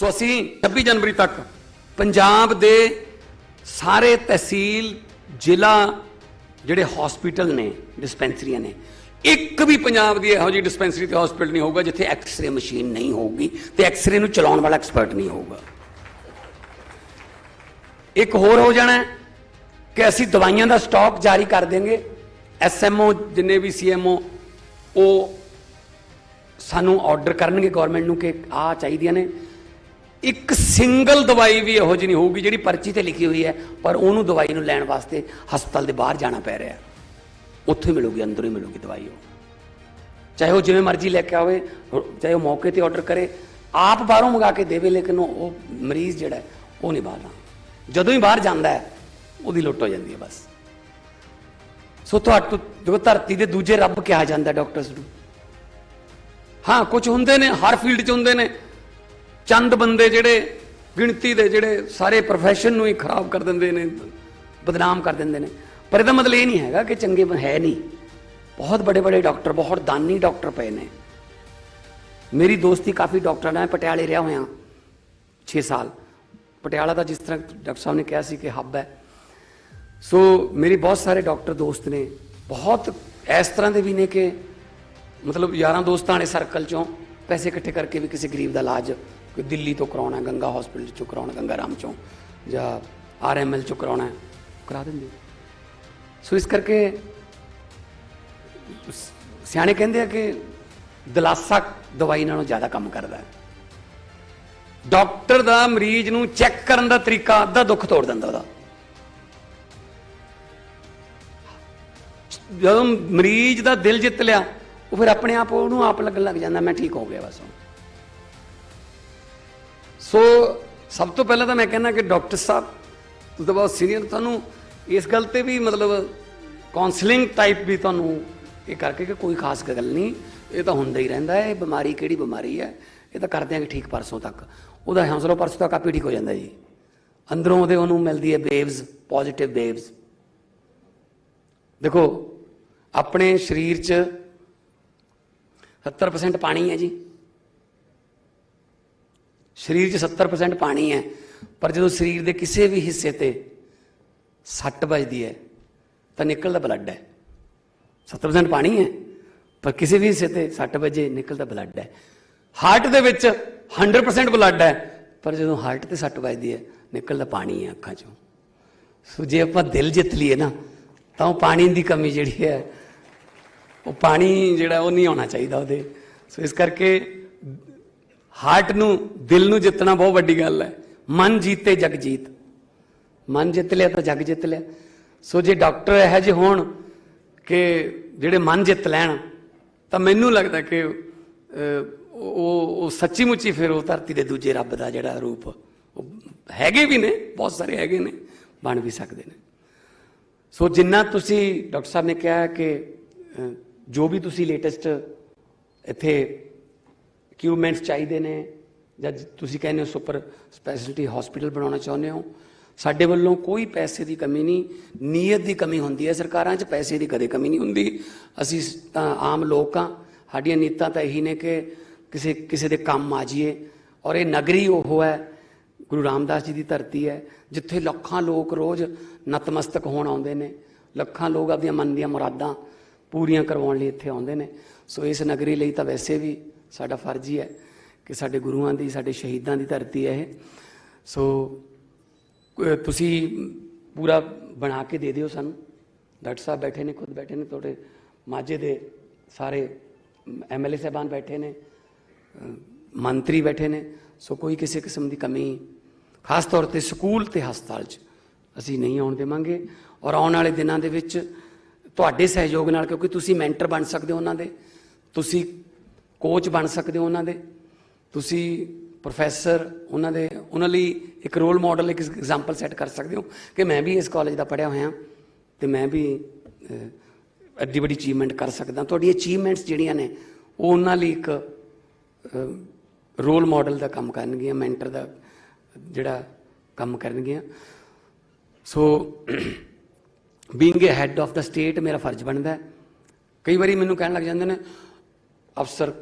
ਸੋ ਅਸੀਂ 26 ਜਨਵਰੀ ਤੱਕ ਪੰਜਾਬ ਦੇ ਸਾਰੇ ਤਹਿਸੀਲ, ਜ਼ਿਲ੍ਹਾ ਜਿਹੜੇ ਹਸਪੀਟਲ ਨੇ ਡਿਸਪੈਂਸਰੀਆਂ ਨੇ, ਇੱਕ ਵੀ ਪੰਜਾਬ ਦੀ ਇਹੋ ਜਿਹੀ ਡਿਸਪੈਂਸਰੀ ਤੇ ਹਸਪੀਟਲ ਨਹੀਂ ਹੋਊਗਾ ਜਿੱਥੇ ਐਕਸ-ਰੇ ਮਸ਼ੀਨ ਨਹੀਂ ਹੋਊਗੀ ਤੇ ਐਕਸ-ਰੇ ਨੂੰ ਚਲਾਉਣ ਵਾਲਾ ਐਕਸਪਰਟ ਨਹੀਂ ਹੋਊਗਾ। ਇੱਕ ਹੋਰ ਹੋ ਜਾਣਾ ਕਿ ਅਸੀਂ ਦਵਾਈਆਂ ਦਾ ਸਟਾਕ ਜਾਰੀ ਕਰ ਦੇਂਗੇ ਐਸਐਮਓ ਜਿੰਨੇ ਵੀ ਸੀਐਮਓ ਉਹ ਸਾਨੂੰ ਆਰਡਰ ਕਰਨਗੇ ਗਵਰਨਮੈਂਟ ਨੂੰ ਕਿ ਆ ਚਾਹੀਦੀਆਂ ਨੇ। ਇੱਕ ਸਿੰਗਲ ਦਵਾਈ ਵੀ ਇਹੋ ਜਿਹੀ ਨਹੀਂ ਹੋਊਗੀ ਜਿਹੜੀ ਪਰਚੀ ਤੇ ਲਿਖੀ ਹੋਈ ਹੈ, ਪਰ ਉਹਨੂੰ ਦਵਾਈ ਨੂੰ ਲੈਣ ਵਾਸਤੇ ਹਸਪਤਾਲ ਦੇ ਬਾਹਰ ਜਾਣਾ ਪੈ ਰਿਹਾ ਹੈ। ਉੱਥੇ ਹੀ ਮਿਲੂਗੀ, ਅੰਦਰੋਂ ਹੀ ਮਿਲੂਗੀ ਦਵਾਈ ਉਹ। ਚਾਹੇ ਉਹ ਜਿਵੇਂ ਮਰਜ਼ੀ ਲੈ ਕੇ ਆਵੇ, ਚਾਹੇ ਉਹ ਮੌਕੇ ਤੇ ਆਰਡਰ ਕਰੇ, ਆਪ ਬਾਹਰੋਂ ਮੰਗਾ ਕੇ ਦੇਵੇ, ਲੇਕਿਨ ਉਹ ਮਰੀਜ਼ ਜਿਹੜਾ ਉਹ ਨਹੀਂ ਬਾਹਰ ਆਉਣਾ ਜਦੋਂ ਹੀ ਬਾਹਰ ਜਾਂਦਾ ਹੈ, ਉਹਦੀ ਲੁੱਟ ਹੋ ਜਾਂਦੀ ਹੈ ਬਸ। ਸੋ ਤੁਹਾਡੇ ਜੋ ਧਰਤੀ ਦੇ ਦੂਜੇ ਰੱਬ ਕਿਹਾ ਜਾਂਦਾ ਡਾਕਟਰਸ ਨੂੰ। ਹਾਂ ਕੁਝ ਹੁੰਦੇ ਨੇ, ਹਰ ਫੀਲਡ 'ਚ ਹੁੰਦੇ ਨੇ ਚੰਦ ਬੰਦੇ ਜਿਹੜੇ ਗਿਣਤੀ ਦੇ ਜਿਹੜੇ ਸਾਰੇ profession ਨੂੰ ਹੀ ਖਰਾਬ ਕਰ ਦਿੰਦੇ ਨੇ, ਬਦਨਾਮ ਕਰ ਦਿੰਦੇ ਨੇ। ਪਰ ਇਹਦਾ ਮਤਲਬ ਇਹ ਨਹੀਂ ਹੈਗਾ ਕਿ ਚੰਗੇ ਹੈ ਨਹੀਂ। ਬਹੁਤ ਬੜੇ ਬੜੇ ਡਾਕਟਰ, ਬਹੁਤ ਦਾਨੀ ਡਾਕਟਰ ਪਏ ਨੇ। ਮੇਰੀ ਦੋਸਤੀ ਕਾਫੀ ਡਾਕਟਰਾਂ ਨਾਲ ਪਟਿਆਲੇ ਰਿਹਾ ਹੋਇਆ 6 ਸਾਲ। ਪਟਿਆਲਾ ਦਾ ਜਿਸ ਤਰ੍ਹਾਂ ਡਾਕਟਰ ਸਾਹਿਬ ਨੇ ਕਿਹਾ ਸੀ ਕਿ ਹੱਬ ਹੈ। ਸੋ ਮੇਰੇ ਬਹੁਤ ਸਾਰੇ ਡਾਕਟਰ ਦੋਸਤ ਨੇ। ਬਹੁਤ ਇਸ ਤਰ੍ਹਾਂ ਦੇ ਵੀ ਨੇ ਕਿ ਮਤਲਬ ਯਾਰਾਂ ਦੋਸਤਾਂ ਵਾਲੇ ਸਰਕਲ ਚੋਂ ਪੈਸੇ ਇਕੱਠੇ ਕਰਕੇ ਵੀ ਕਿਸੇ ਗਰੀਬ ਦਾ ਇਲਾਜ ਕੋਈ ਦਿੱਲੀ ਤੋਂ ਕਰਾਉਣਾ, ਗੰਗਾ ਹਸਪੀਟਲ ਚੋਂ ਕਰਾਉਣਾ, ਗੰਗਾ ਰਾਮ ਚੋਂ, ਜਾਂ ਆਰਐਮਐਲ ਚੋਂ ਕਰਾਉਣਾ ਕਰਾ ਦਿੰਦੇ ਸੋ ਇਸ ਕਰਕੇ ਸਿਆਣੇ ਕਹਿੰਦੇ ਆ ਕਿ ਦਲਾਸਾ ਦਵਾਈ ਨਾਲੋਂ ਜ਼ਿਆਦਾ ਕੰਮ ਕਰਦਾ ਹੈ। ਡਾਕਟਰ ਦਾ ਮਰੀਜ਼ ਨੂੰ ਚੈੱਕ ਕਰਨ ਦਾ ਤਰੀਕਾ ਅੱਧਾ ਦੁੱਖ ਤੋੜ ਦਿੰਦਾ ਉਹਦਾ। ਜਦੋਂ ਮਰੀਜ਼ ਦਾ ਦਿਲ ਜਿੱਤ ਲਿਆ, ਉਹ ਫਿਰ ਆਪਣੇ ਆਪ, ਉਹਨੂੰ ਆਪ ਲੱਗਣ ਲੱਗ ਜਾਂਦਾ, ਮੈਂ ਠੀਕ ਹੋ ਗਿਆ ਬਸ ਸੋ ਸਭ ਤੋਂ ਪਹਿਲਾਂ ਤਾਂ ਮੈਂ ਕਹਿੰਦਾ ਕਿ ਡਾਕਟਰ ਸਾਹਿਬ, ਤੁਸੀਂ ਤਾਂ ਬਹੁਤ ਸੀਨੀਅਰ, ਤੁਹਾਨੂੰ ਇਸ ਗੱਲ ਤੇ ਵੀ ਮਤਲਬ ਕਾਉਂਸਲਿੰਗ ਟਾਈਪ ਵੀ ਤੁਹਾਨੂੰ ਇਹ ਕਰਕੇ ਕਿ ਕੋਈ ਖਾਸ ਗੱਲ ਨਹੀਂ, ਇਹ ਤਾਂ ਹੁੰਦਾ ਹੀ ਰਹਿੰਦਾ ਹੈ, ਇਹ ਬਿਮਾਰੀ ਕਿਹੜੀ ਬਿਮਾਰੀ ਹੈ, ਇਹ ਤਾਂ ਕਰਦੇ ਆਂਗੇ ਠੀਕ ਪਰਸੋਂ ਤੱਕ। ਉਹਦਾ ਹੌਸਲਾ ਪਰਸੋਂ ਤੱਕ ਆਪੇ ਠੀਕ ਹੋ ਜਾਂਦਾ ਜੀ। ਅੰਦਰੋਂ ਉਹਦੇ ਉਹਨੂੰ ਮਿਲਦੀ ਹੈ ਬੇਵਸ ਪੋਜ਼ਿਟਿਵ ਬੇਵਸ ਦੇਖੋ, ਆਪਣੇ ਸਰੀਰ 'ਚ 70% ਪਾਣੀ ਹੈ ਜੀ। ਸਰੀਰ 'ਚ 70% ਪਾਣੀ ਹੈ, ਪਰ ਜਦੋਂ ਸਰੀਰ ਦੇ ਕਿਸੇ ਵੀ ਹਿੱਸੇ ਤੇ ਸੱਟ ਵੱਜਦੀ ਹੈ, ਤਾਂ ਨਿਕਲਦਾ ਬਲੱਡ ਹੈ। 70% ਪਾਣੀ ਹੈ, ਪਰ ਕਿਸੇ ਵੀ ਹਿੱਸੇ ਤੇ ਸੱਟ ਵੱਜੇ, ਨਿਕਲਦਾ ਬਲੱਡ ਹੈ। ਹਾਰਟ ਦੇ ਵਿੱਚ 100% ਬਲੱਡ ਹੈ, ਪਰ ਜਦੋਂ ਹਾਰਟ ਤੇ ਸੱਟ ਵੱਜਦੀ ਹੈ, ਨਿਕਲਦਾ ਪਾਣੀ ਹੈ ਅੱਖਾਂ 'ਚੋਂ। ਸੋ ਜੇ ਆਪਾਂ ਦਿਲ ਜਿੱਤ ਲਈਏ ਨਾ, ਤਾਂ ਉਹ ਪਾਣੀ ਦੀ ਕਮੀ ਜਿਹੜੀ ਹੈ, ਉਹ ਪਾਣੀ ਜਿਹੜਾ ਉਹ ਨਹੀਂ ਆਉਣਾ ਚਾਹੀਦਾ ਉਹਦੇ। ਸੋ ਇਸ ਕਰਕੇ ਹਾਰਟ ਨੂੰ, ਦਿਲ ਨੂੰ ਜਿੱਤਣਾ ਬਹੁਤ ਵੱਡੀ ਗੱਲ ਹੈ। ਮਨ ਜੀਤੇ, ਜਗ ਜੀਤ। ਮਨ ਜਿੱਤ ਲਿਆ ਤਾਂ ਜਗ ਜਿੱਤ ਲਿਆ। ਸੋ ਜੇ ਡਾਕਟਰ ਇਹੋ ਜਿਹੇ ਹੋਣ ਕਿ ਜਿਹੜੇ ਮਨ ਜਿੱਤ ਲੈਣ, ਤਾਂ ਮੈਨੂੰ ਲੱਗਦਾ ਕਿ ਉਹ ਉਹ ਸੱਚੀ ਮੁੱਚੀ ਫਿਰ ਉਹ ਧਰਤੀ ਦੇ ਦੂਜੇ ਰੱਬ ਦਾ ਜਿਹੜਾ ਰੂਪ, ਉਹ ਹੈਗੇ ਵੀ ਨੇ, ਬਹੁਤ ਸਾਰੇ ਹੈਗੇ ਨੇ, ਬਣ ਵੀ ਸਕਦੇ ਨੇ। ਸੋ ਜਿੰਨਾ ਤੁਸੀਂ, ਡਾਕਟਰ ਸਾਹਿਬ ਨੇ ਕਿਹਾ ਕਿ ਜੋ ਵੀ ਤੁਸੀਂ ਲੇਟੈਸਟ ਇੱਥੇ ਇਕਵਿਪਮੈਂਟਸ ਚਾਹੀਦੇ ਨੇ, ਜਾਂ ਤੁਸੀਂ ਕਹਿੰਦੇ ਹੋ ਸੁਪਰ ਸਪੈਸ਼ਲਿਟੀ ਹਸਪੀਟਲ ਬਣਾਉਣਾ ਚਾਹੁੰਦੇ ਹੋ, ਸਾਡੇ ਵੱਲੋਂ ਕੋਈ ਪੈਸੇ ਦੀ ਕਮੀ ਨਹੀਂ, ਨੀਅਤ ਦੀ ਕਮੀ ਹੁੰਦੀ ਹੈ ਸਰਕਾਰਾਂ 'ਚ, ਪੈਸੇ ਦੀ ਕਦੇ ਕਮੀ ਨਹੀਂ ਹੁੰਦੀ। ਅਸੀਂ ਸ- ਤਾਂ ਆਮ ਲੋਕ ਹਾਂ, ਸਾਡੀਆਂ ਨੀਤਾਂ ਤਾਂ ਇਹੀ ਨੇ ਕਿ ਕਿਸੇ ਕਿਸੇ ਦੇ ਕੰਮ ਆ ਜਾਈਏ। ਔਰ ਇਹ ਨਗਰੀ ਉਹ ਹੈ, ਗੁਰੂ ਰਾਮਦਾਸ ਜੀ ਦੀ ਧਰਤੀ ਹੈ, ਜਿੱਥੇ ਲੱਖਾਂ ਲੋਕ ਰੋਜ਼ ਨਤਮਸਤਕ ਹੋਣ ਆਉਂਦੇ ਨੇ। ਲੱਖਾਂ ਲੋਕ ਆਪਣੀਆਂ ਮਨ ਦੀਆਂ ਮੁਰਾਦਾਂ ਪੂਰੀਆਂ ਕਰਵਾਉਣ ਲਈ ਇੱਥੇ ਆਉਂਦੇ ਨੇ। ਸੋ ਇਸ ਨਗਰੀ ਲਈ ਤਾਂ ਵੈਸੇ ਵੀ ਸਾਡਾ ਫਰਜ਼ ਹੀ ਹੈ ਕਿ ਸਾਡੇ ਗੁਰੂਆਂ ਦੀ, ਸਾਡੇ ਸ਼ਹੀਦਾਂ ਦੀ ਧਰਤੀ ਹੈ ਇਹ। ਸੋ ਤੁਸੀਂ ਪੂਰਾ ਬਣਾ ਕੇ ਦੇ ਦਿਓ ਸਾਨੂੰ। ਡਾਕਟਰ ਸਾਹਿਬ ਬੈਠੇ ਨੇ, ਖੁਦ ਬੈਠੇ ਨੇ, ਤੁਹਾਡੇ ਮਾਝੇ ਦੇ ਸਾਰੇ ਐਮਐਲਏ ਸਾਹਿਬਾਨ ਬੈਠੇ ਨੇ ਮੰਤਰੀ ਬੈਠੇ ਨੇ। ਸੋ ਕੋਈ ਕਿਸੇ ਕਿਸਮ ਦੀ ਕਮੀ, ਖਾਸ ਤੌਰ ਤੇ ਸਕੂਲ ਤੇ ਹਸਪਤਾਲ 'ਚ ਅਸੀਂ ਨਹੀਂ ਆਉਣ ਦੇਵਾਂਗੇ। ਔਰ ਆਉਣ ਵਾਲੇ ਦਿਨਾਂ ਦੇ ਵਿੱਚ ਤੁਹਾਡੇ ਸਹਿਯੋਗ ਨਾਲ, ਕਿਉਂਕਿ ਤੁਸੀਂ ਮੈਂਟਰ ਬਣ ਸਕਦੇ ਹੋ ਉਹਨਾਂ ਦੇ। ਤੁਸੀਂ ਕੋਚ ਬਣ ਸਕਦੇ ਹੋ ਉਹਨਾਂ ਦੇ। ਤੁਸੀਂ ਪ੍ਰੋਫੈਸਰ ਉਹਨਾਂ ਦੇ, ਉਹਨਾਂ ਲਈ ਇੱਕ ਰੋਲ ਮਾਡਲ ਇੱਕ ਐਗਜ਼ਾਮਪਲ ਸੈੱਟ ਕਰ ਸਕਦੇ ਹੋ ਕਿ ਮੈਂ ਵੀ ਇਸ ਕਾਲਜ ਦਾ ਪੜ੍ਹਿਆ ਹੋਇਆ, ਤੇ ਮੈਂ ਵੀ ਐਡੀ ਵੱਡੀ ਅਚੀਵਮੈਂਟ ਕਰ ਸਕਦਾ। ਤੁਹਾਡੀ ਅਚੀਵਮੈਂਟਸ ਜਿਹੜੀਆਂ ਨੇ, ਉਹ ਉਹਨਾਂ ਲਈ ਇੱਕ ਰੋਲ ਮਾਡਲ ਦਾ ਕੰਮ ਕਰਨਗੀਆਂ ਮੈਂਟਰ ਦਾ ਜਿਹੜਾ ਕੰਮ ਕਰਨਗੀਆਂ। So being a head of the state ਮੇਰਾ ਫਰਜ਼ ਬਣਦਾ। ਹੈ ਕਈ ਵਾਰੀ ਮੈਨੂੰ ਕਹਿਣ ਲੱਗ ਜਾਂਦੇ ਨੇ, ਅਫਸਰ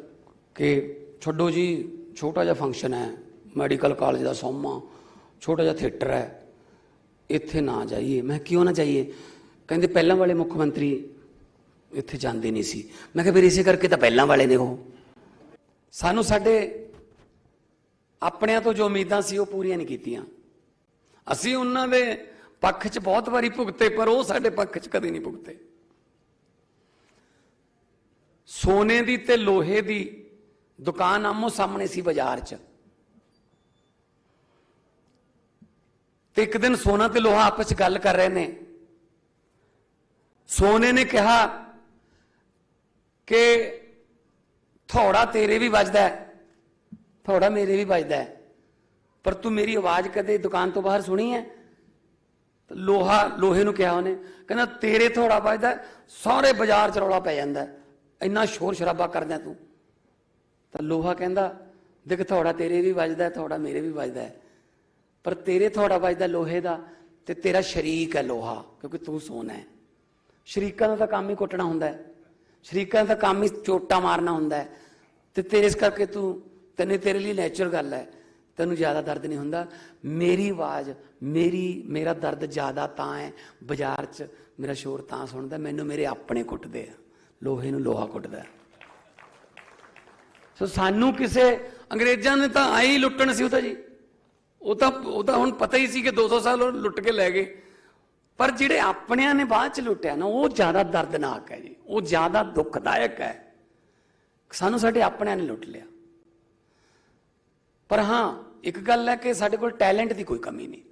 ਕਿ ਛੱਡੋ ਜੀ, ਛੋਟਾ ਜਿਹਾ ਫੰਕਸ਼ਨ ਹੈ ਮੈਡੀਕਲ ਕਾਲਜ ਦਾ ਸੋਮਾ, ਛੋਟਾ ਜਿਹਾ ਥੀਏਟਰ ਹੈ, ਇੱਥੇ ਨਾ ਜਾਈਏ। ਮੈਂ ਕਿਉਂ ਨਾ ਜਾਈਏ? ਕਹਿੰਦੇ ਪਹਿਲਾਂ ਵਾਲੇ ਮੁੱਖ ਮੰਤਰੀ ਇੱਥੇ ਜਾਂਦੇ ਨਹੀਂ ਸੀ। ਮੈਂ ਕਿਹਾ, ਫਿਰ ਇਸੇ ਕਰਕੇ ਤਾਂ ਪਹਿਲਾਂ ਵਾਲੇ ਨੇ ਉਹ। ਸਾਨੂੰ ਸਾਡੇ ਆਪਣਿਆਂ ਤੋਂ ਜੋ ਉਮੀਦਾਂ ਸੀ, ਉਹ ਪੂਰੀਆਂ ਨਹੀਂ ਕੀਤੀਆਂ। ਅਸੀਂ ਉਹਨਾਂ ਦੇ ਪੱਖ 'ਚ ਬਹੁਤ ਵਾਰੀ ਭੁਗਤੇ, ਪਰ ਉਹ ਸਾਡੇ ਪੱਖ 'ਚ ਕਦੇ ਨਹੀਂ ਭੁਗਤੇ। ਸੋਨੇ ਦੀ ਤੇ ਲੋਹੇ ਦੀ ਦੁਕਾਨ ਆਮੋ ਸਾਹਮਣੇ ਸੀ ਬਾਜ਼ਾਰ 'ਚ। ਤੇ ਇੱਕ ਦਿਨ ਸੋਨਾ ਤੇ ਲੋਹਾ ਆਪਸ 'ਚ ਗੱਲ ਕਰ ਰਹੇ ਨੇ। ਸੋਨੇ ਨੇ ਕਿਹਾ ਕਿ ਥੋੜਾ ਤੇਰੇ ਵੀ ਵੱਜਦਾ ਹੈ। ਥੋੜਾ ਮੇਰੇ ਵੀ ਵੱਜਦਾ ਹੈ। ਪਰ ਤੂੰ ਮੇਰੀ ਆਵਾਜ਼ ਕਦੇ ਦੁਕਾਨ ਤੋਂ ਬਾਹਰ ਸੁਣੀ ਹੈ? ਲੋਹਾ ਲੋਹੇ ਨੂੰ ਕਿਹਾ ਉਹਨੇ ਕਹਿੰਦਾ ਤੇਰੇ ਥੋੜਾ ਵੱਜਦਾ ਹੈ, ਸਾਰੇ ਬਾਜ਼ਾਰ 'ਚ ਰੌਲਾ ਪੈ ਜਾਂਦਾ ਇੰਨਾ ਸ਼ੋਰ ਸ਼ਰਾਬਾ ਕਰਦਾ ਤੂੰ। ਤਾਂ ਲੋਹਾ ਕਹਿੰਦਾ ਦੇਖ ਥੋੜਾ ਤੇਰੇ ਵੀ ਵੱਜਦਾ ਹੈ, ਥੋੜਾ ਮੇਰੇ ਵੀ ਵੱਜਦਾ ਪਰ ਤੇਰੇ ਥੋੜਾ ਵੱਜਦਾ ਲੋਹੇ ਦਾ ਤੇ ਤੇਰਾ ਸ਼ਰੀਕ ਹੈ ਲੋਹਾ ਕਿਉਂਕਿ ਤੂੰ ਸੋਨਾ ਹੈ। ਸ਼ਰੀਕਾਂ ਦਾ ਤਾਂ ਕੰਮ ਹੀ ਕੁੱਟਣਾ ਹੁੰਦਾ ਹੈ। ਸ਼ਰੀਕਾਂ ਦਾ ਕੰਮ ਹੀ ਚੋਟਾ ਮਾਰਨਾ ਹੁੰਦਾ ਹੈ। ਤੇ ਤੇਰੇ ਇਸ ਕਰਕੇ ਤੂੰ ਤੈਨੂੰ ਤੇਰੇ ਲਈ ਨੈਚੁਰਲ ਗੱਲ ਹੈ। ਤੈਨੂੰ ਜ਼ਿਆਦਾ ਦਰਦ ਨਹੀਂ ਹੁੰਦਾ। ਮੇਰੀ ਆਵਾਜ਼ ਮੇਰੀ ਮੇਰਾ ਦਰਦ ਜ਼ਿਆਦਾ ਤਾਂ ਹੈ ਬਾਜ਼ਾਰ 'ਚ ਮੇਰਾ ਸ਼ੋਰ ਤਾਂ ਸੁਣਦਾ ਮੈਨੂੰ ਮੇਰੇ ਆਪਣੇ ਕੁੱਟਦੇ ਆ। ਲੋਹੇ ਨੂੰ ਲੋਹਾ ਕੁੱਟਦਾ ਸੋ ਸਾਨੂੰ ਕਿਸੇ ਅੰਗਰੇਜ਼ਾਂ ਨੇ ਤਾਂ ਆਈ ਲੁੱਟਣ ਸੀ ਉਹ ਤਾਂ ਜੀ। ਉਹ ਤਾਂ ਉਹ ਤਾਂ ਹੁਣ ਪਤਾ ਹੀ ਸੀ ਕਿ 200 ਸਾਲ ਉਹ ਲੁੱਟ ਕੇ ਲੈ ਗਏ। ਪਰ ਜਿਹੜੇ ਆਪਣਿਆਂ ਨੇ ਬਾਅਦ ਚ ਲੁੱਟਿਆ ਨਾ, ਉਹ ਜ਼ਿਆਦਾ ਦਰਦਨਾਕ ਹੈ ਜੀ। ਉਹ ਜ਼ਿਆਦਾ ਦੁਖਦਾਇਕ ਹੈ। ਸਾਨੂੰ ਸਾਡੇ ਆਪਣਿਆਂ ਨੇ ਲੁੱਟ ਲਿਆ। ਪਰ ਹਾਂ, ਇੱਕ ਗੱਲ ਹੈ ਕਿ ਸਾਡੇ ਕੋਲ ਟੈਲੈਂਟ ਦੀ ਕੋਈ ਕਮੀ ਨਹੀਂ।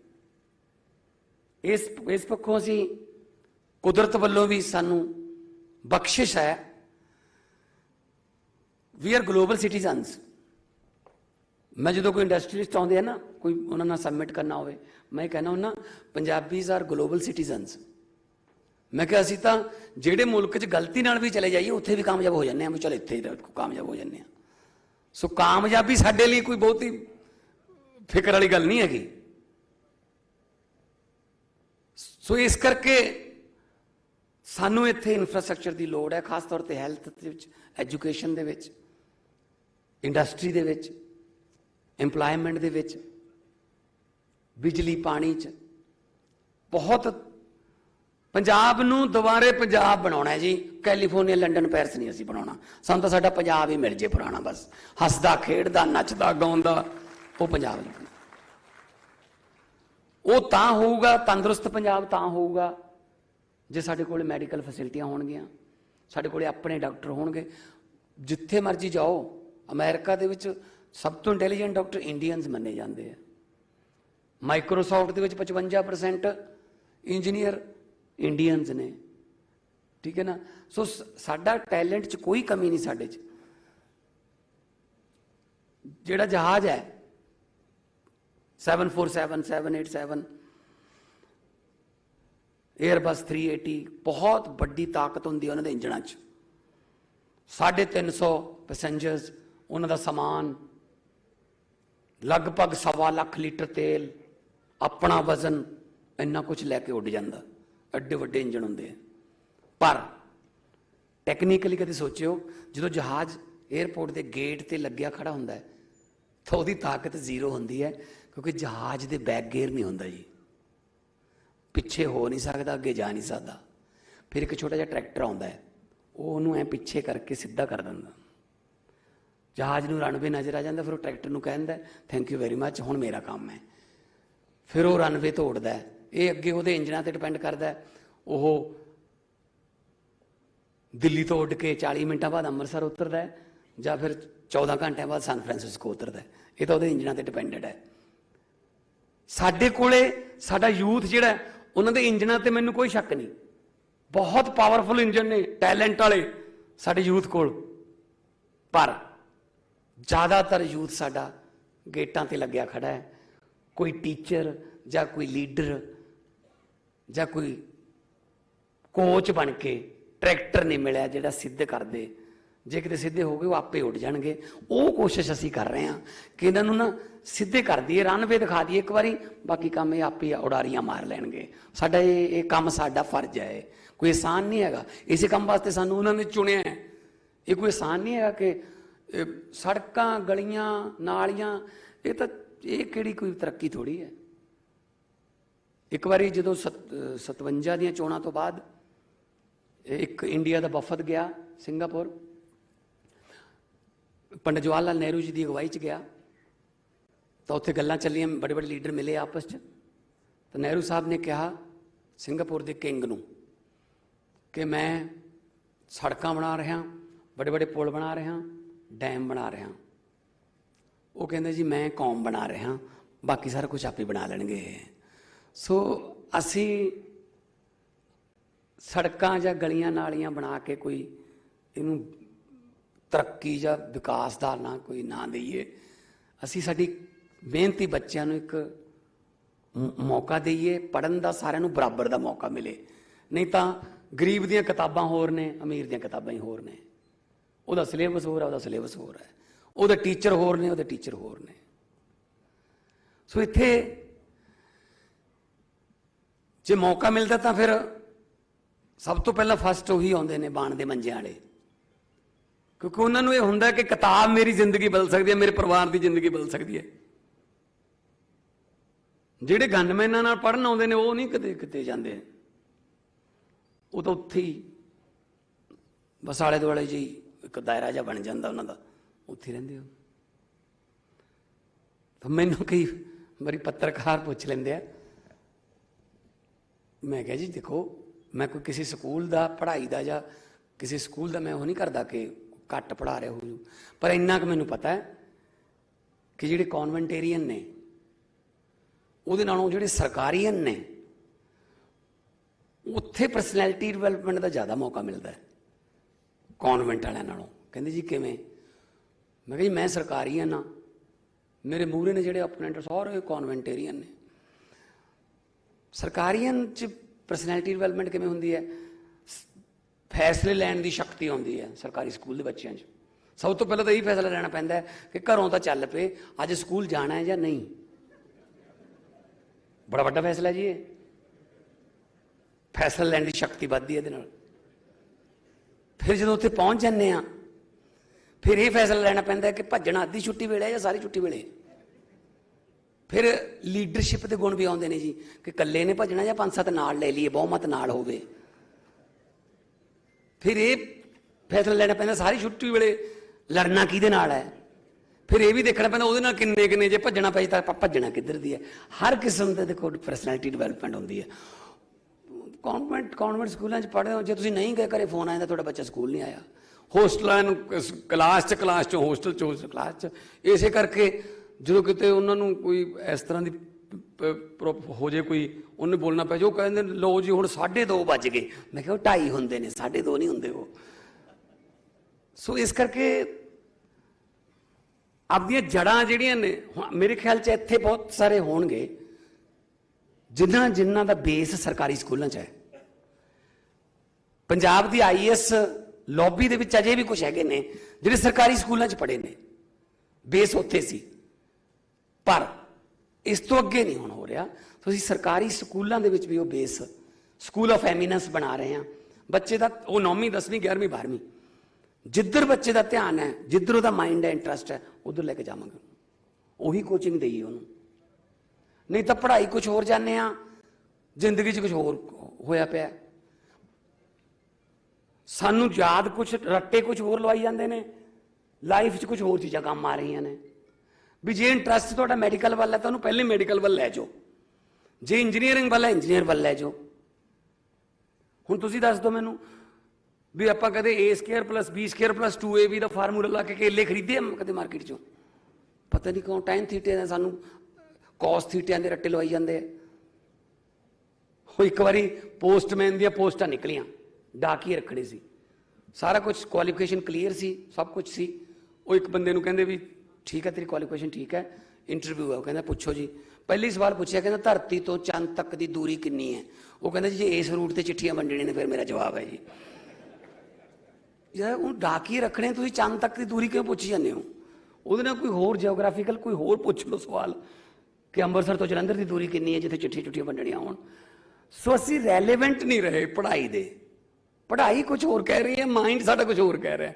ਇਸ ਇਸ ਪੱਖੋਂ ਅਸੀਂ ਕੁਦਰਤ ਵੱਲੋਂ ਵੀ ਸਾਨੂੰ ਬਖਸ਼ਿਸ਼ ਹੈ। ਵੀ ਆਰ ਗਲੋਬਲ ਸਿਟੀਜ਼ਨਸ ਮੈਂ ਜਦੋਂ ਕੋਈ ਇੰਡਸਟਰੀਲਿਸਟ ਆਉਂਦੇ ਆ ਨਾ, ਕੋਈ ਉਹਨਾਂ ਨਾਲ ਸਬਮਿਟ ਕਰਨਾ ਹੋਵੇ, ਮੈਂ ਕਹਿੰਦਾ ਹੁੰਦਾ, ਪੰਜਾਬੀਜ਼ ਆਰ ਗਲੋਬਲ ਸਿਟੀਜ਼ਨਸ ਮੈਂ ਕਿਹਾ, ਅਸੀਂ ਤਾਂ ਜਿਹੜੇ ਮੁਲਕ 'ਚ ਗਲਤੀ ਨਾਲ ਵੀ ਚਲੇ ਜਾਈਏ, ਉੱਥੇ ਵੀ ਕਾਮਯਾਬ ਹੋ ਜਾਂਦੇ ਆ ਮੈਂ ਚਲ ਇੱਥੇ ਹੀ ਕਾਮਯਾਬ ਹੋ ਜਾਂਦੇ ਆ। ਸੋ ਕਾਮਯਾਬੀ ਸਾਡੇ ਲਈ ਕੋਈ ਬਹੁਤੀ ਫਿਕਰ ਵਾਲੀ ਗੱਲ ਨਹੀਂ ਹੈਗੀ। ਸੋ ਇਸ ਕਰਕੇ ਸਾਨੂੰ ਇੱਥੇ ਇਨਫਰਾਸਟ੍ਰਕਚਰ ਦੀ ਲੋੜ ਹੈ, ਖਾਸ ਤੌਰ ਤੇ ਹੈਲਥ ਦੇ ਵਿੱਚ ਐਜੂਕੇਸ਼ਨ ਦੇ ਵਿੱਚ। ਇੰਡਸਟਰੀ ਦੇ ਵਿੱਚ, EMPLOYMENT ਦੇ ਵਿੱਚ, ਬਿਜਲੀ, ਪਾਣੀ 'ਚ। ਬਹੁਤ ਪੰਜਾਬ ਨੂੰ ਦੁਬਾਰੇ ਪੰਜਾਬ ਬਣਾਉਣਾ ਹੈ ਜੀ। ਕੈਲੀਫੋਰਨੀਆ, ਲੰਡਨ, ਪੈਰਿਸ ਨਹੀਂ ਅਸੀਂ ਬਣਾਉਣਾ। ਸਾਨੂੰ ਤਾਂ ਸਾਡਾ ਪੰਜਾਬ ਹੀ ਮਿਲ ਜੇ ਪੁਰਾਣਾ ਬਸ। ਹੱਸਦਾ, ਖੇਡਦਾ, ਨੱਚਦਾ, ਗਾਉਂਦਾ, ਉਹ ਪੰਜਾਬ ਨਹੀਂ ਉਹ ਤਾਂ ਹੋਊਗਾ, ਤੰਦਰੁਸਤ ਪੰਜਾਬ ਤਾਂ ਹੋਊਗਾ, ਜੇ ਸਾਡੇ ਕੋਲ ਮੈਡੀਕਲ ਫੈਸਿਲਿਟੀਆਂ ਹੋਣਗੀਆਂ। ਸਾਡੇ ਕੋਲੇ ਆਪਣੇ ਡਾਕਟਰ ਹੋਣਗੇ। ਜਿੱਥੇ ਮਰਜ਼ੀ ਜਾਓ ਅਮਰੀਕਾ ਦੇ ਵਿੱਚ ਸਭ ਤੋਂ ਇੰਟੈਲੀਜੈਂਟ ਡਾਕਟਰ ਇੰਡੀਅਨਸ ਮੰਨੇ ਜਾਂਦੇ ਆ। ਮਾਈਕਰੋਸਾਫਟ ਦੇ ਵਿੱਚ 55% ਇੰਜੀਨੀਅਰ ਇੰਡੀਅਨਸ ਨੇ। ਠੀਕ ਹੈ ਨਾ? ਸੋ ਸ- ਸਾਡਾ ਟੈਲੈਂਟ 'ਚ ਕੋਈ ਕਮੀ ਨਹੀਂ ਸਾਡੇ 'ਚ। ਜਿਹੜਾ ਜਹਾਜ਼ ਹੈ 747 787 에ਅਰਬਸ 380 ਬਹੁਤ ਵੱਡੀ ਤਾਕਤ ਹੁੰਦੀ ਹੈ ਉਹਨਾਂ ਦੇ ਇੰਜਣਾਂ 'ਚ। 350 ਪੈਸੇਂਜਰਸ ਉਹਨਾਂ ਦਾ ਸਮਾਨ, ਲਗਭਗ ਸਵਾ ਲੱਖ ਲੀਟਰ ਤੇਲ, ਆਪਣਾ ਵਜ਼ਨ, ਇੰਨਾ ਕੁਝ ਲੈ ਕੇ ਉੱਡ ਜਾਂਦਾ। ਐਡੇ ਵੱਡੇ ਇੰਜਣ ਹੁੰਦੇ ਆ। ਪਰ ਟੈਕਨੀਕਲੀ ਕਦੇ ਸੋਚਿਓ, ਜਦੋਂ ਜਹਾਜ਼ 에ਅਰਪੋਰਟ ਦੇ ਗੇਟ ਤੇ ਲੱਗਿਆ ਖੜਾ ਹੁੰਦਾ ਹੈ, ਤਾਂ ਉਹਦੀ ਤਾਕਤ ਜ਼ੀਰੋ ਹੁੰਦੀ ਹੈ, ਕਿਉਂਕਿ ਜਹਾਜ਼ ਦੇ ਬੈਕ ਗੇਅਰ ਨਹੀਂ ਹੁੰਦਾ ਜੀ। ਪਿੱਛੇ ਹੋ ਨਹੀਂ ਸਕਦਾ, ਅੱਗੇ ਜਾ ਨਹੀਂ ਸਕਦਾ। ਫਿਰ ਇੱਕ ਛੋਟਾ ਜਿਹਾ ਟਰੈਕਟਰ ਆਉਂਦਾ ਹੈ, ਉਹ ਉਹਨੂੰ ਐ ਪਿੱਛੇ ਕਰਕੇ ਸਿੱਧਾ ਕਰ ਦਿੰਦਾ। ਜਹਾਜ਼ ਨੂੰ ਰਨਵੇ ਨਜ਼ਰ ਆ ਜਾਂਦਾ, ਫਿਰ ਉਹ ਟਰੈਕਟਰ ਨੂੰ ਕਹਿੰਦਾ ਥੈਂਕ ਯੂ ਵੈਰੀ ਮੱਚ ਹੁਣ ਮੇਰਾ ਕੰਮ ਹੈ। ਫਿਰ ਉਹ ਰਨਵੇ ਤੋਂ ਉੱਡਦਾ ਹੈ। ਇਹ ਅੱਗੇ ਉਹਦੇ ਇੰਜਨਾਂ ਤੇ ਡਿਪੈਂਡ ਕਰਦਾ ਹੈ। ਉਹ ਦਿੱਲੀ ਤੋਂ ਉੱਡ ਕੇ 40 ਮਿੰਟਾਂ ਬਾਅਦ ਅੰਮ੍ਰਿਤਸਰ ਉਤਰਦਾ ਹੈ, ਜਾਂ ਫਿਰ 14 ਘੰਟਿਆਂ ਬਾਅਦ ਸੈਨ ਫਰਾਂਸਿਸਕੋ ਉਤਰਦਾ ਹੈ। ਇਹ ਤਾਂ ਉਹਦੇ ਇੰਜਨਾਂ ਤੇ ਡਿਪੈਂਡਡ ਹੈ। ਸਾਡੇ ਕੋਲੇ, ਸਾਡਾ ਯੂਥ ਜਿਹੜਾ ਉਹਨਾਂ ਦੇ ਇੰਜਨਾਂ ਤੇ ਮੈਨੂੰ ਕੋਈ ਸ਼ੱਕ ਨਹੀਂ। ਬਹੁਤ ਪਾਵਰਫੁਲ ਇੰਜਨ ਨੇ ਟੈਲੈਂਟ ਵਾਲੇ ਸਾਡੇ ਯੂਥ ਕੋਲ। ਪਰ ਜ਼ਿਆਦਾਤਰ ਯੂਥ ਸਾਡਾ ਗੇਟਾਂ ਤੇ ਲੱਗਿਆ ਖੜਾ ਹੈ। ਕੋਈ ਟੀਚਰ ਜਾਂ ਕੋਈ ਲੀਡਰ ਜਾਂ ਕੋਈ ਕੋਚ ਬਣ ਕੇ ਟਰੈਕਟਰ ਨਹੀਂ ਮਿਲਿਆ ਜਿਹੜਾ ਸਿੱਧੇ ਕਰ ਦੇ। ਜੇ ਕਿਤੇ ਸਿੱਧੇ ਹੋ ਗਏ, ਉਹ ਆਪੇ ਉੱਡ ਜਾਣਗੇ। ਉਹ ਕੋਸ਼ਿਸ਼ ਅਸੀਂ ਕਰ ਰਹੇ ਹਾਂ ਕਿ ਇਹਨਾਂ ਨੂੰ ਨਾ ਸਿੱਧੇ ਕਰ ਦਈਏ ਰਨਵੇ ਦਿਖਾ ਦਈਏ ਇੱਕ ਵਾਰੀ। ਬਾਕੀ ਕੰਮ ਇਹ ਆਪੇ ਉਡਾਰੀਆਂ ਮਾਰ ਲੈਣਗੇ। ਸਾਡਾ ਇਹ ਇਹ ਕੰਮ ਸਾਡਾ ਫਰਜ਼ ਹੈ। ਕੋਈ ਆਸਾਨ ਨਹੀਂ ਹੈਗਾ। ਇਸੇ ਕੰਮ ਵਾਸਤੇ ਸਾਨੂੰ ਉਹਨਾਂ ਨੇ ਚੁਣਿਆ ਹੈ। ਇਹ ਕੋਈ ਆਸਾਨ ਨਹੀਂ ਹੈਗਾ ਕਿ ਸੜਕਾਂ, ਗਲੀਆਂ, ਨਾਲੀਆਂ, ਇਹ ਤਾਂ ਇਹ ਕਿਹੜੀ ਕੋਈ ਤਰੱਕੀ ਥੋੜੀ ਹੈ? ਇੱਕ ਵਾਰੀ ਜਦੋਂ ਸਤ- ਅਹ 57 ਦੀਆਂ ਚੋਣਾਂ ਤੋਂ ਬਾਅਦ ਇੱਕ ਇੰਡੀਆ ਦਾ ਵਫਦ ਗਿਆ, ਸਿੰਗਾਪੁਰ। ਪੰਡਿਤ ਜਵਾਹਰ ਲਾਲ ਨਹਿਰੂ ਜੀ ਦੀ ਅਗਵਾਈ 'ਚ ਗਿਆ। ਤਾਂ ਉੱਥੇ ਗੱਲਾਂ ਚੱਲੀਆਂ, ਬੜੇ ਬੜੇ ਲੀਡਰ ਮਿਲੇ ਆਪਸ 'ਚ। ਤਾਂ ਨਹਿਰੂ ਸਾਹਿਬ ਨੇ ਕਿਹਾ, ਸਿੰਗਾਪੁਰ ਦੇ ਕਿੰਗ ਨੂੰ ਕਿ ਮੈਂ ਸੜਕਾਂ ਬਣਾ ਰਿਹਾ, ਬੜੇ ਬੜੇ ਪੁਲ ਬਣਾ ਰਿਹਾ ਡੈਮ ਬਣਾ ਰਿਹਾ। ਉਹ ਕਹਿੰਦੇ ਜੀ ਮੈਂ ਕੌਮ ਬਣਾ ਰਿਹਾ, ਬਾਕੀ ਸਾਰਾ ਕੁਝ ਆਪੇ ਬਣਾ ਲੈਣਗੇ। ਸੋ ਅਸੀਂ ਸੜਕਾਂ ਜਾਂ ਗਲੀਆਂ ਨਾਲੀਆਂ ਬਣਾ ਕੇ ਕੋਈ ਇਹਨੂੰ ਤਰੱਕੀ ਜਾਂ ਵਿਕਾਸ ਦਾ ਨਾ ਕੋਈ ਨਾਂ ਦਈਏ, ਅਸੀਂ ਸਾਡੀ ਮਿਹਨਤੀ ਬੱਚਿਆਂ ਨੂੰ ਇੱਕ ਮੌਕਾ ਦਈਏ ਪੜਨ ਦਾ ਸਾਰਿਆਂ ਨੂੰ ਬਰਾਬਰ ਦਾ ਮੌਕਾ ਮਿਲੇ। ਨਹੀਂ ਤਾਂ ਗਰੀਬ ਦੀਆਂ ਕਿਤਾਬਾਂ ਹੋਰ ਨੇ, ਅਮੀਰ ਦੀਆਂ ਕਿਤਾਬਾਂ ਹੀ ਹੋਰ ਨੇ। ਉਹਦਾ ਸਿਲੇਬਸ ਹੋਰ ਹੈ ਉਹਦਾ ਸਿਲੇਬਸ ਹੋਰ ਹੈ। ਉਹਦੇ ਟੀਚਰ ਹੋਰ ਨੇ, ਉਹਦੇ ਟੀਚਰ ਹੋਰ ਨੇ। ਸੋ ਇੱਥੇ ਜੇ ਮੌਕਾ ਮਿਲਦਾ ਤਾਂ ਫਿਰ ਸਭ ਤੋਂ ਪਹਿਲਾਂ ਫਸਟ ਉਹੀ ਆਉਂਦੇ ਨੇ ਬਾਣ ਦੇ ਮੰਜਿਆਂ ਵਾਲੇ। ਕਿਉਂਕਿ ਉਹਨਾਂ ਨੂੰ ਇਹ ਹੁੰਦਾ ਕਿ ਕਿਤਾਬ ਮੇਰੀ ਜ਼ਿੰਦਗੀ ਬਦਲ ਸਕਦੀ ਹੈ, ਮੇਰੇ ਪਰਿਵਾਰ ਦੀ ਜ਼ਿੰਦਗੀ ਬਦਲ ਸਕਦੀ ਹੈ। ਜਿਹੜੇ ਗਨਮੈਨਾਂ ਨਾਲ ਪੜਨ ਆਉਂਦੇ ਨੇ, ਉਹ ਨਹੀਂ ਕਿਤੇ ਕਿਤੇ ਜਾਂਦੇ। ਉਹ ਤਾਂ ਉੱਥੇ ਹੀ, ਬਸ ਆਲੇ ਦੁਆਲੇ ਜੀ ਇੱਕ ਦਾਇਰਾ ਜਿਹਾ ਬਣ ਜਾਂਦਾ ਉਹਨਾਂ ਦਾ, ਉੱਥੇ ਰਹਿੰਦੇ ਹੋ ਤਾਂ ਮੈਨੂੰ ਕਈ ਵਾਰੀ ਪੱਤਰਕਾਰ ਪੁੱਛ ਲੈਂਦੇ ਆ, ਮੈਂ ਕਿਹਾ ਜੀ ਦੇਖੋ, ਮੈਂ ਕੋਈ ਕਿਸੇ ਸਕੂਲ ਦਾ, ਪੜ੍ਹਾਈ ਦਾ ਜਾਂ ਕਿਸੇ ਸਕੂਲ ਦਾ ਮੈਂ ਉਹ ਨਹੀਂ ਕਰਦਾ ਕਿ ਘੱਟ ਪੜ੍ਹਾ ਰਿਹਾ ਹੋ ਪਰ ਇੰਨਾ ਕੁ ਮੈਨੂੰ ਪਤਾ ਹੈ ਕਿ ਜਿਹੜੇ ਕਨਵੈਂਟੇਰੀਅਨ ਨੇ, ਉਹਦੇ ਨਾਲੋਂ ਜਿਹੜੇ ਸਰਕਾਰੀਅਨ ਨੇ, ਉੱਥੇ ਪਰਸਨੈਲਿਟੀ ਡਿਵੈਲਪਮੈਂਟ ਦਾ ਜ਼ਿਆਦਾ ਮੌਕਾ ਮਿਲਦਾ ਹੈ। ਕਨਵੈਂਟ ਵਾਲਿਆਂ ਨਾਲੋਂ। ਕਹਿੰਦੇ ਜੀ ਕਿਵੇਂ? ਮੈਂ ਕਿਹਾ ਜੀ, ਮੈਂ ਸਰਕਾਰੀਅਨ ਆ ਮੇਰੇ ਮੂਹਰੇ ਨੇ ਜਿਹੜੇ ਆਪੋਨੈਂਟ ਸਾਰੇ ਕਨਵੈਂਟੇਰੀਅਨ ਨੇ। ਸਰਕਾਰੀਅਨ ਚ ਪਰਸਨੈਲਿਟੀ ਡਿਵੈਲਪਮੈਂਟ ਕਿਵੇਂ ਹੁੰਦੀ ਹੈ? ਸ- ਫੈਸਲੇ ਲੈਣ ਦੀ ਸ਼ਕਤੀ ਆਉਂਦੀ ਹੈ ਸਰਕਾਰੀ ਸਕੂਲ ਦੇ ਬੱਚਿਆਂ 'ਚ। ਸਭ ਤੋਂ ਪਹਿਲਾਂ ਤਾਂ ਇਹ ਫੈਸਲਾ ਲੈਣਾ ਪੈਂਦਾ ਹੈ ਕਿ ਘਰੋਂ ਤਾਂ ਚੱਲ ਪਏ, ਅੱਜ ਸਕੂਲ ਜਾਣਾ ਹੈ ਜਾਂ ਨਹੀਂ। ਬੜਾ ਵੱਡਾ ਫੈਸਲਾ ਜੀ ਇਹ। ਫੈਸਲਾ ਲੈਣ ਦੀ ਸ਼ਕਤੀ ਵੱਧਦੀ ਹੈ ਇਹਦੇ ਨਾਲ। ਫਿਰ ਜਦੋਂ ਉੱਥੇ ਪਹੁੰਚ ਜਾਂਦੇ ਆ ਫਿਰ ਇਹ ਫੈਸਲਾ ਲੈਣਾ ਪੈਂਦਾ ਕਿ ਭੱਜਣਾ ਅੱਧੀ ਛੁੱਟੀ ਵੇਲੇ ਜਾਂ ਸਾਰੀ ਛੁੱਟੀ ਵੇਲੇ। ਫਿਰ ਲੀਡਰਸ਼ਿਪ ਦੇ ਗੁਣ ਵੀ ਆਉਂਦੇ ਨੇ ਜੀ, ਕਿ ਇਕੱਲੇ ਨੇ ਭੱਜਣਾ ਜਾਂ ਪੰਜ ਸੱਤ ਨਾਲ ਲੈ ਲਈਏ, ਬਹੁਮਤ ਨਾਲ ਹੋਵੇ। ਫਿਰ ਇਹ ਫੈਸਲਾ ਲੈਣਾ ਪੈਂਦਾ ਸਾਰੀ ਛੁੱਟੀ ਵੇਲੇ, ਲੜਨਾ ਕਿਹਦੇ ਨਾਲ ਹੈ? ਫਿਰ ਇਹ ਵੀ ਦੇਖਣਾ ਪੈਂਦਾ ਉਹਦੇ ਨਾਲ ਕਿੰਨੇ ਕਿੰਨੇ ਜੇ ਭੱਜਣਾ ਪਏ ਤਾਂ ਆਪਾਂ ਭੱਜਣਾ ਕਿੱਧਰ ਦੀ ਹੈ? ਹਰ ਕਿਸਮ ਦੇ ਦੇਖੋ ਪਰਸਨੈਲਿਟੀ ਡਿਵੈਲਪਮੈਂਟ ਹੁੰਦੀ ਹੈ। ਕਨਵੈਂਟ ਕਨਵੈਂਟ ਸਕੂਲਾਂ 'ਚ ਪੜ੍ਹਦੇ ਹੋ ਜੇ ਤੁਸੀਂ ਨਹੀਂ ਗਏ ਘਰੇ ਫੋਨ ਆਇਆ ਤਾਂ ਤੁਹਾਡਾ ਬੱਚਾ ਸਕੂਲ ਨਹੀਂ ਆਇਆ। ਹੋਸਟਲਾਂ ਨੂੰ ਕਲਾਸ 'ਚ ਕਲਾਸ 'ਚ ਹੋਸਟਲ 'ਚ ਹੋਸਟਲ ਕਲਾਸ 'ਚ। ਇਸੇ ਕਰਕੇ ਜਦੋਂ ਕਿਤੇ ਉਹਨਾਂ ਨੂੰ ਕੋਈ ਇਸ ਤਰ੍ਹਾਂ ਦੀ ਪ- ਹੋ ਜੇ ਕੋਈ ਉਹਨੇ ਬੋਲਣਾ ਪੈ ਜਾ ਉਹ ਕਹਿੰਦੇ ਨੇ, ਲਓ ਜੀ ਹੁਣ 2:30 ਵੱਜ ਗਏ। ਮੈਂ ਕਿਹਾ ਉਹ 2:30 ਹੁੰਦੇ ਨੇ 2:30 ਨਹੀਂ ਹੁੰਦੇ ਉਹ। ਸੋ ਇਸ ਕਰਕੇ ਆਪਦੀਆਂ ਜੜਾਂ ਜਿਹੜੀਆਂ ਨੇ ਹੁਣ ਮੇਰੇ ਖਿਆਲ 'ਚ ਇੱਥੇ ਬਹੁਤ ਸਾਰੇ ਹੋਣਗੇ। ਜਿਨ੍ਹਾਂ ਜਿਨ੍ਹਾਂ ਦਾ ਬੇਸ ਸਰਕਾਰੀ ਸਕੂਲਾਂ 'ਚ ਹੈ। ਪੰਜਾਬ ਦੀ ਆਈਐਸ ਲੌਬੀ ਦੇ ਵਿੱਚ ਅਜੇ ਵੀ ਕੁਝ ਹੈਗੇ ਨੇ, ਜਿਹੜੇ ਸਰਕਾਰੀ ਸਕੂਲਾਂ 'ਚ ਪੜ੍ਹੇ ਨੇ। ਬੇਸ ਉੱਥੇ ਸੀ। ਪਰ ਇਸ ਤੋਂ ਅੱਗੇ ਨਹੀਂ ਹੁਣ ਹੋ ਰਿਹਾ। ਤੁਸੀਂ ਸਰਕਾਰੀ ਸਕੂਲਾਂ ਦੇ ਵਿੱਚ ਵੀ ਉਹ ਬੇਸ ਸਕੂਲ ਆਫ ਐਮੀਨੈਂਸ ਬਣਾ ਰਹੇ ਆ ਬੱਚੇ ਦਾ, ਉਹ 9ਵੀਂ 10ਵੀਂ 11ਵੀਂ 12ਵੀਂ ਜਿੱਧਰ ਬੱਚੇ ਦਾ ਧਿਆਨ ਹੈ, ਜਿੱਧਰ ਉਹਦਾ ਮਾਈਂਡ ਹੈ ਇੰਟਰਸਟ ਹੈ, ਉਧਰ ਲੈ ਕੇ ਜਾਵਾਂਗੇ। ਉਹੀ ਕੋਚਿੰਗ ਦੇਈਏ ਉਹਨੂੰ। ਨਹੀਂ ਤਾਂ ਪੜ੍ਹਾਈ ਕੁਝ ਹੋਰ ਜਾਣੇ ਆ ਜ਼ਿੰਦਗੀ 'ਚ ਕੁਝ ਹੋਰ ਹੋਇਆ ਪਿਆ। ਸਾਨੂੰ ਯਾਦ ਕੁਝ ਰੱਟੇ ਕੁਝ ਹੋਰ ਲਵਾਈ ਜਾਂਦੇ ਨੇ। ਲਾਈਫ 'ਚ ਕੁਝ ਹੋਰ ਚੀਜ਼ਾਂ ਕੰਮ ਆ ਰਹੀਆਂ ਨੇ। ਵੀ ਜੇ ਇੰਟਰਸਟ ਤੁਹਾਡਾ ਮੈਡੀਕਲ ਵੱਲ ਹੈ ਤਾਂ ਉਹਨੂੰ ਪਹਿਲੇ ਮੈਡੀਕਲ ਵੱਲ ਲੈ ਜਾਓ। ਜੇ ਇੰਜੀਨੀਅਰਿੰਗ ਵੱਲ ਹੈ ਇੰਜੀਨੀਅਰ ਵੱਲ ਲੈ ਜਾਓ। ਹੁਣ ਤੁਸੀਂ ਦੱਸ ਦਿਓ ਮੈਨੂੰ ਵੀ ਆਪਾਂ ਕਦੇ a square plus b square plus 2ab ਦਾ ਫਾਰਮੂਲਾ ਲਾ ਕੇ ਕੇਲੇ ਖਰੀਦੇ ਆ ਕਦੇ ਮਾਰਕੀਟ 'ਚੋਂ? ਪਤਾ ਨਹੀਂ ਕੌਣ ਟਾਈਮ ਥੀਟੇ ਦਾ ਸਾਨੂੰ ਕੌਸ ਥੀਟਿਆਂ ਦੇ ਰੱਟੇ ਲਵਾਈ ਜਾਂਦੇ ਆ। ਉਹ ਇੱਕ ਵਾਰੀ ਪੋਸਟਮੈਨ ਦੀਆਂ ਪੋਸਟਾਂ ਨਿਕਲੀਆਂ, ਡਾਕੀਏ ਰੱਖਣੇ ਸੀ। ਸਾਰਾ ਕੁਝ ਕੁਆਲੀਫਿਕੇਸ਼ਨ ਕਲੀਅਰ ਸੀ, ਸਭ ਕੁਝ ਸੀ। ਉਹ ਇੱਕ ਬੰਦੇ ਨੂੰ ਕਹਿੰਦੇ ਵੀ, ਠੀਕ ਹੈ, ਤੇਰੀ ਕੁਆਲੀਫਿਕੇਸ਼ਨ ਠੀਕ ਹੈ ਇੰਟਰਵਿਊ ਹੈ। ਉਹ ਕਹਿੰਦਾ, ਪੁੱਛੋ ਜੀ। ਪਹਿਲੀ ਸਵਾਲ ਪੁੱਛਿਆ, ਕਹਿੰਦਾ, ਧਰਤੀ ਤੋਂ ਚੰਦ ਤੱਕ ਦੀ ਦੂਰੀ ਕਿੰਨੀ ਹੈ? ਉਹ ਕਹਿੰਦਾ, ਜੀ, ਜੇ ਇਸ ਰੂਟ ਤੇ ਚਿੱਠੀਆਂ ਵੰਡਣੀਆਂ ਨੇ, ਫਿਰ ਮੇਰਾ ਜਵਾਬ ਹੈ ਜੀ। ਯਾਰ, ਉਹ ਡਾਕੀਏ ਰੱਖਣੇ, ਤੁਸੀਂ ਚੰਦ ਤੱਕ ਦੀ ਦੂਰੀ ਕਿਉਂ ਪੁੱਛੀ ਜਾਂਦੇ ਹੋ? ਉਹਦੇ ਨਾਲ ਕੋਈ ਹੋਰ ਜਿਓਗ੍ਰਾਫੀਕਲ ਕੋਈ ਹੋਰ ਪੁੱਛ ਲਓ ਸਵਾਲ। ਕਿ ਅੰਮ੍ਰਿਤਸਰ ਤੋਂ ਜਲੰਧਰ ਦੀ ਦੂਰੀ ਕਿੰਨੀ ਹੈ, ਜਿੱਥੇ ਚਿੱਠੀ ਚੁੱਠੀਆਂ ਵੰਡਣੀਆਂ ਹੋਣ। ਸੋ ਅਸੀਂ ਰੈਲੇਵੈਂਟ ਨਹੀਂ ਰਹੇ ਪੜ੍ਹਾਈ ਦੇ। ਪੜ੍ਹਾਈ ਕੁਝ ਹੋਰ ਕਹਿ ਰਹੀ ਹੈ ਮਾਈਂਡ ਸਾਡਾ ਕੁਝ ਹੋਰ ਕਹਿ ਰਿਹਾ